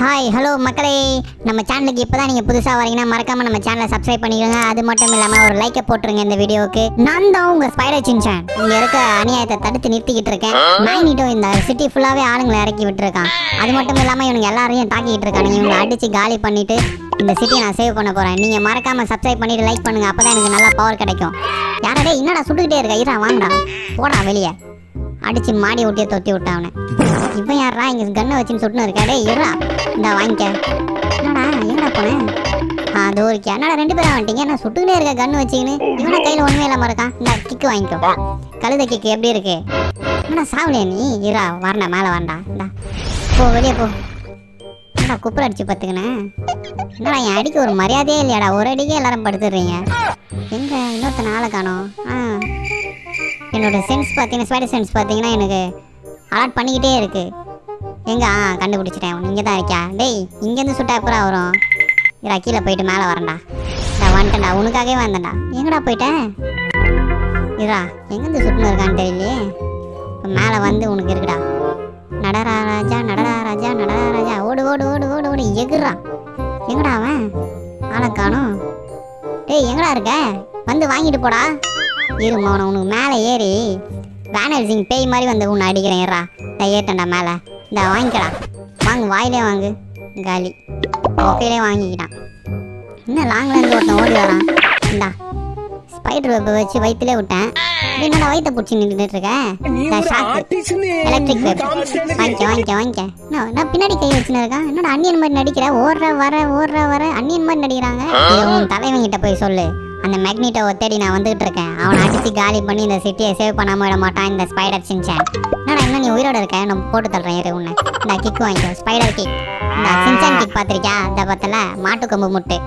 Hi hello மக்களே. நம்ம சேனலுக்கு இப்போ தான் நீங்கள் புதுசாக வரீங்கன்னா மறக்காமல் நம்ம சேனலை சப்ஸ்கிரைப் பண்ணிடுங்க அது மட்டும் இல்லாமல் ஒரு லைக்கை போட்டுருங்க இந்த வீடியோவுக்கு. நான் தான் உங்கள் ஸ்பைடர் சின்சான் இங்கே இருக்க அநியாயத்தை தடுத்து நிறுத்திக்கிட்டு இருக்கேன். மேக்னிட்டோ இந்த சிட்டி ஃபுல்லாகவே ஆளுங்களை இறக்கி விட்டுருக்கான். அது மட்டும் இல்லாமல் இவனுங்க எல்லாரையும் தாக்கிக்கிட்டு இருக்கானுங்க. இவங்களை அடித்து காலி பண்ணிட்டு இந்த சிட்டியை நான் சேவ் பண்ண போகிறேன் நீங்கள் மறக்காமல் சப்ஸ்கிரைப் பண்ணிட்டு லைக் பண்ணுங்கள் அப்போ தான் எனக்கு நல்லா பவர் கிடைக்கும். யாரடே என்னடா சுட்டுக்கிட்டே இருக்க? இரா வாங்கடா. போடா வெளியே. அடிச்சு மாடி ஒட்டியே தொத்தி விட்டான் அவனை இவன் யாரா இங்க கண்ணை வச்சுன்னு சுட்டுன்னு இருக்காடே டேய் இருடா. இந்த வாங்கிக்க. என்னடா எங்கடா போனேன் அது ஒரு என்னடா ரெண்டு பேரும் வந்துட்டீங்க? நான் சுட்டுக்கிட்டே இருக்க கண்ணு வச்சுக்கின்னு? இவனை கையில் ஒன்றுமே இல்லாமல் இருக்கான் இந்த கிக்கு வாங்கிக்கோ. கழுத கிக்கு எப்படி இருக்கு? என்னடா சாவலையா நீ? இரா வரண்டா மேலே வரண்டா இந்தா. போ வெளியே போ. என்னடா குப்பர் அடிச்சு பார்த்துக்கினேன் என்னடா என் அடிக்க ஒரு மரியாதையே இல்லையாடா? ஒரு அடிக்கே எல்லாரும் படுத்துடுறீங்க. எங்க இன்னொருத்தன ஆளை காணும். ஆ. என்னோட சென்ஸ் பார்த்தீங்கன்னா ஸ்பைடர் சென்ஸ் பார்த்தீங்கன்னா எனக்கு அலர்ட் பண்ணிக்கிட்டே இருக்குது எங்கே? ஆ கண்டுபிடிச்சிட்டேன். இங்கே தான் இருக்கியா? டேய் இங்கேருந்து சுட்டா எப்பரா வரும்? இரா கீழே போயிட்டு மேலே வரேன்டா. நான் வந்துட்டேன்டா. உனக்காகவே வந்தேன்டா. எங்கடா போயிட்டேன் இரா எங்கேருந்து சுட்டுன்னு இருக்கான்னு தெரியலையே. இப்போ மேலே வந்து உனக்கு இருக்குடா. நடரா ராஜா நடரா ராஜா நடரா ராஜா. ஓடு ஓடு ஓடு ஓடு ஓடு. எகுறான் எங்கடா அவன்? ஆளை காணோம். டேய் எங்கடா இருக்க? வந்து வாங்கிட்டு போடா. இரு மௌனம் உனக்கு மேலே ஏறி வேனல் சிங் பேய் மாதிரி வந்து உன்னை அடிக்கிறேன் ஏறா. நான் ஏட்டேன்டா மேலே. இந்த வாங்கிக்கடா. வாங்கு வாயிலே வாங்கு. காலி. ஒக்கையிலே வாங்கிக்கிட்டான். என்ன லாங்ல இருந்து ஒருத்தன் ஓடி வரான் இந்தா ஸ்பைடர் வெப்பை வச்சு வயிற்றுலே விட்டேன். என்னடா வயிற்ற பிடிச்சி நின்றுட்டு இருக்கேன் இந்த ஷாக்கு எலக்ட்ரிக் வெப் வாங்கிக்க வாங்கிக்க வாங்கிக்க. நான் பின்னாடி கை வச்சுன்னு இருக்கேன்? என்னடா அன்னியன் மாதிரி நடிக்கிற? ஓடுற வர ஓடுற வர அன்னியன் மாதிரி நடிக்கிறாங்க. உன் தலைவன் கிட்ட போய் சொல்லு. அந்த மேக்னீட்டோவை தேடி நான் வந்துகிட்டு இருக்கேன். அவனை அடித்து காலி பண்ணி இந்த சிட்டியை சேவ் பண்ணாம விட மாட்டான் இந்த ஸ்பைடர் சின்சான். என்னடா இன்னும் நீ உயிரோட இருக்க? நான் போட்டு தள்ளுறேன் இரு உன்னை. இந்த கிக் வாங்கிக்கோ. ஸ்பைடர் கிக் இந்த சின்சான் கிக் பார்த்துருக்கியா? இந்த பத்தில் மாட்டு கொம்பு முட்டு.